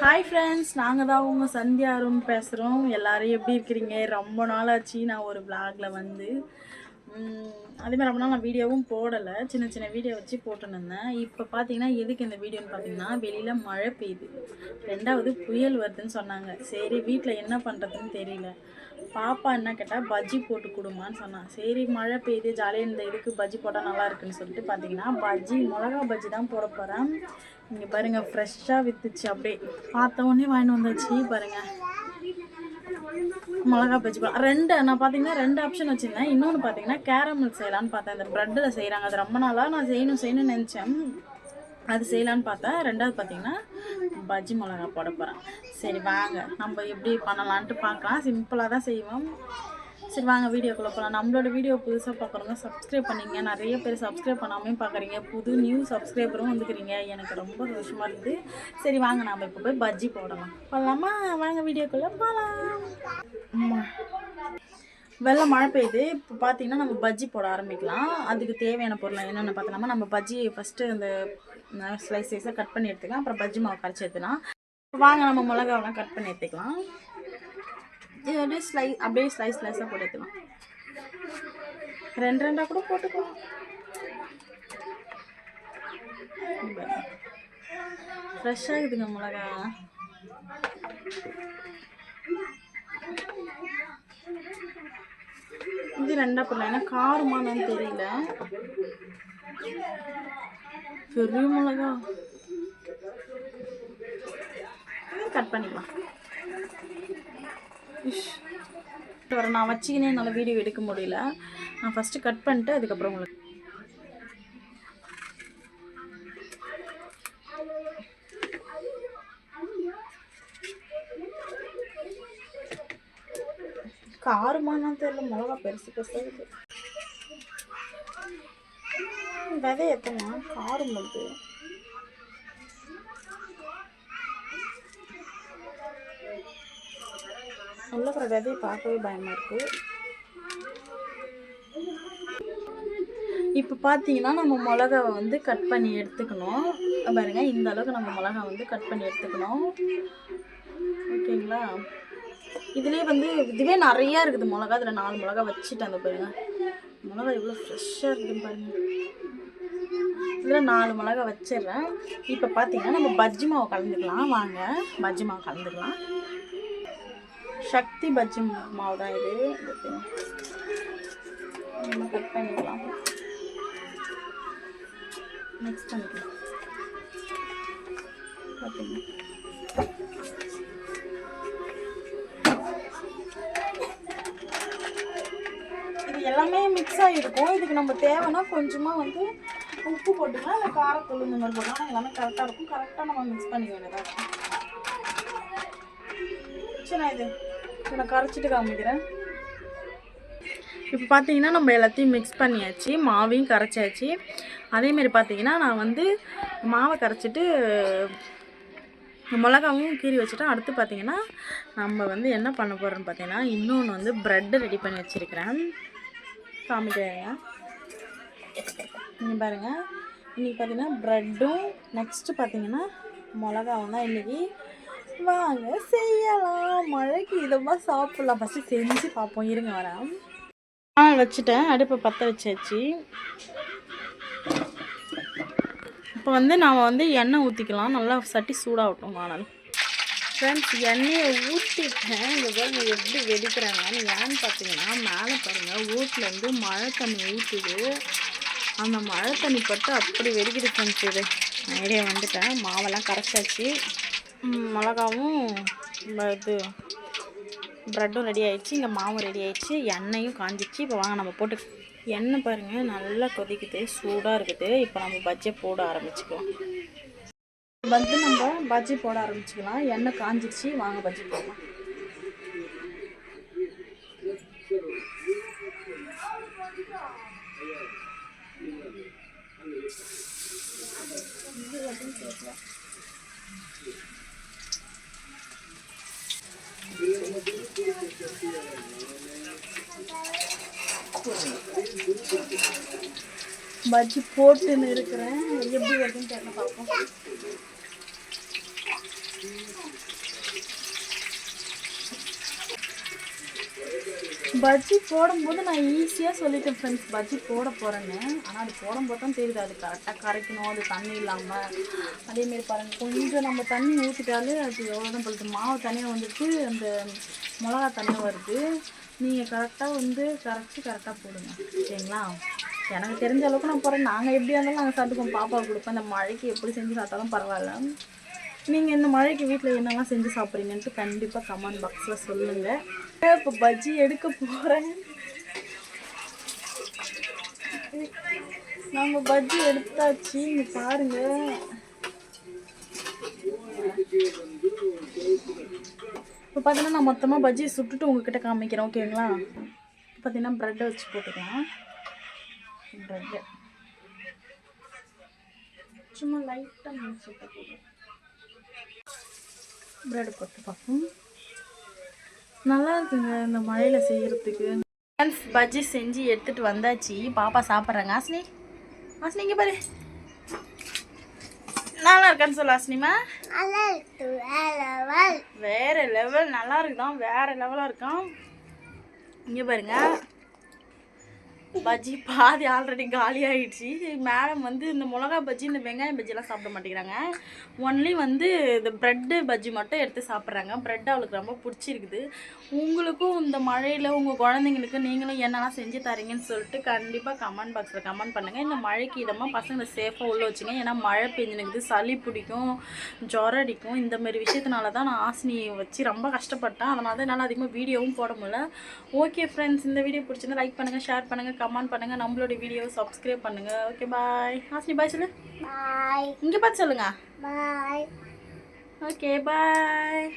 Hi friends நாங்கள் தான் உங்கள் சந்தியாரும் பேசுகிறோம் எல்லாரும் எப்படி இருக்கிறீங்க? ரொம்ப நாள் ஆச்சு நான் ஒரு விளாகில் வந்து. அதேமாதிரி அதே மாதிரி ரொம்ப நாள் நான் வீடியோவும் போடலை. சின்ன சின்ன வீடியோ வச்சு போட்டுன்னு இருந்தேன் இப்போ பார்த்தீங்கன்னா எதுக்கு இந்த வீடியோன்னு பார்த்தீங்கன்னா வெளியில் மழை பெய்யுது. ரெண்டாவது புயல் வருதுன்னு சொன்னாங்க. சரி வீட்டில் என்ன பண்ணுறதுன்னு தெரியல. பாப்பா என்ன கேட்டால் பஜ்ஜி போட்டு கொடுமான்னு சொன்னான் சரி மழை பெய்யுது ஜாலியாக இந்த இதுக்கு பஜ்ஜி போட்டால் நல்லா இருக்குன்னு சொல்லிட்டு பார்த்தீங்கன்னா பஜ்ஜி மிளகா பஜ்ஜி தான் போட போகிறேன் இங்கே பாருங்கள் ஃப்ரெஷ்ஷாக விற்றுச்சு அப்படியே. பார்த்த உடனே வாங்கிட்டு வந்தாச்சு பாருங்கள் மிளகா பஜ்ஜி போ- ரெண்டு நான் பார்த்தீங்கன்னா ரெண்டு ஆப்ஷன் வச்சுருந்தேன். இன்னொன்று பார்த்தீங்கன்னா கேரமல் செய்யலான்னு பார்த்தேன். இந்த ப்ரெட்டில் செய்கிறாங்க அது ரொம்ப நாளாக நான் செய்யணும் செய்யணும்னு நினச்சேன். அது செய்யலான்னு பார்த்தேன். ரெண்டாவது பார்த்தீங்கன்னா பஜ்ஜி மிளகா போட போகிறேன் சரி வாங்க. நம்ம எப்படி பண்ணலான்ட்டு பார்க்கலாம். சிம்பிளாக தான் செய்வோம். சரி வாங்க வீடியோக்குள்ளே போகலாம் நம்மளோட வீடியோ புதுசாக பார்க்குறவங்க சப்ஸ்கிரைப் பண்ணிங்க நிறைய பேர் சப்ஸ்கிரைப் பண்ணாமையும் பார்க்குறீங்க புது நியூ சப்ஸ்கிரைபரும் வந்துக்கிறீங்க. எனக்கு ரொம்ப சந்தோஷமாக இருக்குது. சரி வாங்க நாம் இப்போ போய் பஜ்ஜி போடலாம். போடலாமா வாங்க வீடியோக்குள்ளே போகலாம் ஆமா. வெள்ளை மழை பெய்யுது. இப்போ பார்த்தீங்கன்னா நம்ம பஜ்ஜி போட ஆரம்பிக்கலாம். அதுக்கு தேவையான பொருள் என்னென்ன பார்த்தோம்னா நம்ம பஜ்ஜி ஃபஸ்ட்டு அந்த ஸ்லைஸ் ஸ்லைஸாக கட் பண்ணி எடுத்துக்கலாம். அப்புறம் பஜ்ஜி மாவு கரைச்சி எடுத்துக்கலாம். வாங்க நம்ம மிளகாவெல்லாம் கட் பண்ணி எடுத்துக்கலாம். இது அப்படியே ஸ்லை அப்படியே ஸ்லைஸ் ஸ்லைஸாக போட்டு எடுத்துக்கலாம். ரெண்டு ரெண்டாக கூட போட்டுக்கலாம். ஃப்ரெஷ்ஷாக இருக்குதுங்க மிளகா. இது ரெண்டா போடலாம். ஏன்னா காரமானு தெரியல. பெரிய மிளகா. கட் பண்ணிக்கலாம். வர நான் வச்சுக்கினே என்னால் வீடியோ எடுக்க முடியல. நான் ஃபஸ்ட்டு கட் பண்ணிட்டு அதுக்கப்புறம் உங்களுக்கு காரமானு தெரியல மிளகா பெருசு பெருசாக இருக்குது விதை எத்தமா காரம் இருக்குது உள்ள இருக்கிற பார்க்கவே பயமாக இருக்கு. இப்போ பார்த்தீங்கன்னா நம்ம மிளகாவை வந்து கட் பண்ணி எடுத்துக்கணும். பாருங்க இந்த அளவுக்கு நம்ம மிளகா வந்து கட் பண்ணி எடுத்துக்கணும். ஓகேங்களா? இதுலேயே வந்து இதுவே நிறையா இருக்குது மிளகா. அதில் நாலு மிளகா வச்சுட்டேன் அந்த பாருங்க. மிளகா எவ்வளோ ஃப்ரெஷ்ஷாக இருக்குதுன்னு பாருங்க. இதில் நாலு மிளகா வச்சிடுறேன். இப்போ பார்த்தீங்கன்னா நம்ம பஜ்ஜி மாவு கலந்துக்கலாம். வாங்க பஜ்ஜி மாவு கலந்துக்கலாம். சக்தி பஜ்ஜி மாவு தான் இது. நம்ம கட் பண்ணிக்கலாம். மிக்ஸ் பண்ணிக்கலாம். பார்த்தீங்கன்னா இது எல்லாமே மிக்ஸ் ஆகிருக்கும். இதுக்கு நம்ம தேவைன்னா கொஞ்சமாக வந்து உப்பு போட்டுக்கலாம். இல்லை காரத்தூள் இந்த மாதிரி போட்டோம்னா எல்லாமே கரெக்டாக இருக்கும். கரெக்டாக நம்ம மிக்ஸ் பண்ணிக்க வேண்டியதாக இருக்கும். சரி நான் இது. நான் கரைச்சிட்டு காமிக்கிறேன். இப்போ பார்த்தீங்கன்னா நம்ம எல்லாத்தையும் மிக்ஸ் பண்ணியாச்சு மாவையும் கரைச்சாச்சு. அதேமாரி பார்த்தீங்கன்னா நான் வந்து மாவை கரைச்சிட்டு மிளகாவும் கீறி வச்சுட்டேன். அடுத்து பார்த்தீங்கன்னா நம்ம வந்து என்ன பண்ண போகிறோம்னு பார்த்தீங்கன்னா இன்னொன்று வந்து ப்ரெட்டு ரெடி பண்ணி வச்சுருக்கிறேன். காமிக்கிறேங்க நீங்கள் பாருங்கள் இன்றைக்கி பார்த்தீங்கன்னா ப்ரெட்டும் நெக்ஸ்ட்டு பார்த்தீங்கன்னா மிளகாவும் தான். இன்றைக்கி வாங்க செய்யலாம். மழைக்கு இதமாக சாப்பிட்லாம். ஃபஸ்ட்டு செஞ்சு பார்ப்போம். இருங்க வரேன். ஆ வச்சுட்டேன். அடுப்பை பற்ற வச்சாச்சு. இப்போ வந்து நாம் வந்து எண்ணெய் ஊற்றிக்கலாம் நல்லா சட்டி சூடாகட்டும் வானல். ஃப்ரெண்ட்ஸ் எண்ணெயை ஊற்றிட்டேன் இந்த பாருங்க எப்படி வெடிக்கிறாங்கன்னு ஏன்னு பார்த்தீங்கன்னா மேலே பாருங்கள் ஊட்டிலேருந்து மழை தண்ணி ஊற்றுது அந்த மழை தண்ணி பட்டு அப்படி வெடிக்கிட்டு ஃப்ரெண்ட்ஸ் இது. ஐடியா வந்துட்டேன். மாவெல்லாம் கரைச்சாச்சு. மிளகாவும் இது ப்ரெட்டும் ரெடி ஆயிடுச்சு இங்கே மாவும் ரெடி ஆயிடுச்சு எண்ணெயும் காஞ்சிச்சு. இப்போ வாங்க நம்ம போட்டு எண்ணெய் பாருங்கள் நல்லா கொதிக்குது சூடாக இருக்குது. இப்போ நம்ம பஜ்ஜியை போட ஆரம்பிச்சுக்கலாம். வந்து நம்ம பஜ்ஜி போட ஆரம்பிச்சுக்கலாம். எண்ணெய் காஞ்சிடுச்சு வாங்க பஜ்ஜி போடலாம். பஜ்ஜி போட்டுன்னு இருக்கிறேன். எப்படி வருதுன்னு தெரியல பார்ப்போம். பஜ்ஜி போடும்போது நான் ஈஸியாக சொல்லிட்டேன் ஃப்ரெண்ட்ஸ் பஜ்ஜி போட போகிறேன்னு ஆனால் அது போடும்போது தான் தெரியுது. அது கரெக்டாக கரைக்கணும். அது தண்ணி இல்லாமல் அதேமாரி பாருங்கள் கொஞ்சம் நம்ம தண்ணி ஊற்றிட்டாலே அது எவ்வளோதான் பொழுது மாவு தனியாக வந்துட்டு அந்த மிளகா தண்ணி வருது. நீங்கள் கரெக்டாக வந்து கரைச்சி கரெக்டாக போடுங்க. சரிங்களா? எனக்கு தெரிஞ்ச அளவுக்கு நான் போகிறேன் நாங்கள் எப்படியா இருந்தாலும் நாங்கள் சாப்பிட்டுக்கோம் பாப்பாவுக்கு கொடுப்போம் அந்த மழைக்கு எப்படி செஞ்சு சாப்பிட்டாலும் பரவாயில்ல. நீங்கள் இந்த மழைக்கு வீட்டில் என்னெல்லாம் செஞ்சு சாப்பிட்றீங்கன்ட்டு கண்டிப்பாக கமெண்ட் பாக்ஸில் சொல்லுங்கள் இப்போ பஜ்ஜி எடுக்க போகிறேன் நாங்கள் பஜ்ஜி எடுத்தாச்சு நீங்கள் பாருங்கள் இப்போ பார்த்தீங்கன்னா நான் மொத்தமாக பஜ்ஜியை சுட்டுட்டு உங்ககிட்ட காமிக்கிறேன் ஓகேங்களா? பார்த்தீங்கன்னா ப்ரெட்டை வச்சு போட்டுக்கலாம். ப்ரெட்டு சும்மா லைட்டாக சுட்ட போதும் ப்ரெட் போட்டு பார்ப்போம். நல்லா இருக்குங்க இந்த மழையில் செய்கிறதுக்கு ஃப்ரெண்ட்ஸ் பஜ்ஜி செஞ்சு எடுத்துகிட்டு வந்தாச்சு. பாப்பா சாப்பிட்றாங்க. ஆஸ்னி ஆஸ்னி இங்கே பாரு. நல்லா இருக்கான்னு சொல்லு ஆஸ்னிமா. வேற லெவல். நல்லா இருக்குதான். வேற லெவலாக இருக்கான். இங்கே பாருங்க. பஜ்ஜி பாதி ஆல்ரெடி காலி ஆயிடுச்சு. மேடம் வந்து இந்த மிளகா பஜ்ஜி இந்த வெங்காயம் பஜ்ஜிலாம் சாப்பிட மாட்டேங்கிறாங்க. ஒன்லி வந்து இந்த ப்ரெட்டு பஜ்ஜி மட்டும் எடுத்து சாப்பிட்றாங்க. ப்ரெட் அவளுக்கு ரொம்ப பிடிச்சிருக்குது. உங்களுக்கும் இந்த மழையில் உங்கள் குழந்தைங்களுக்கு நீங்களும் என்னெல்லாம் செஞ்சு தரீங்கன்னு சொல்லிட்டு கண்டிப்பாக கமெண்ட் பாக்ஸில் கமெண்ட் பண்ணுங்கள் இந்த மழைக்கு இதமாக பசங்களை சேஃபாக உள்ளே வச்சுங்க. ஏன்னா மழை பெஞ்சுனுக்குது சளி பிடிக்கும் ஜுரம் அடிக்கும். இந்தமாரி விஷயத்தினால தான் நான் ஆசினி வச்சு ரொம்ப கஷ்டப்பட்டேன். அதனால தான் என்னால் அதிகமாக வீடியோவும் போட முடியல. ஓகே ஃப்ரெண்ட்ஸ் இந்த வீடியோ பிடிச்சிருந்தா லைக் பண்ணுங்கள் ஷேர் பண்ணுங்கள் கமெண்ட் பண்ணுங்கள் நம்மளோட வீடியோவை சப்ஸ்கிரைப் பண்ணுங்கள் ஓகே பாய் ஆசினி பாய் சொல்லு. Bye. இங்கே பார்த்து சொல்லுங்கள் Bye. Okay bye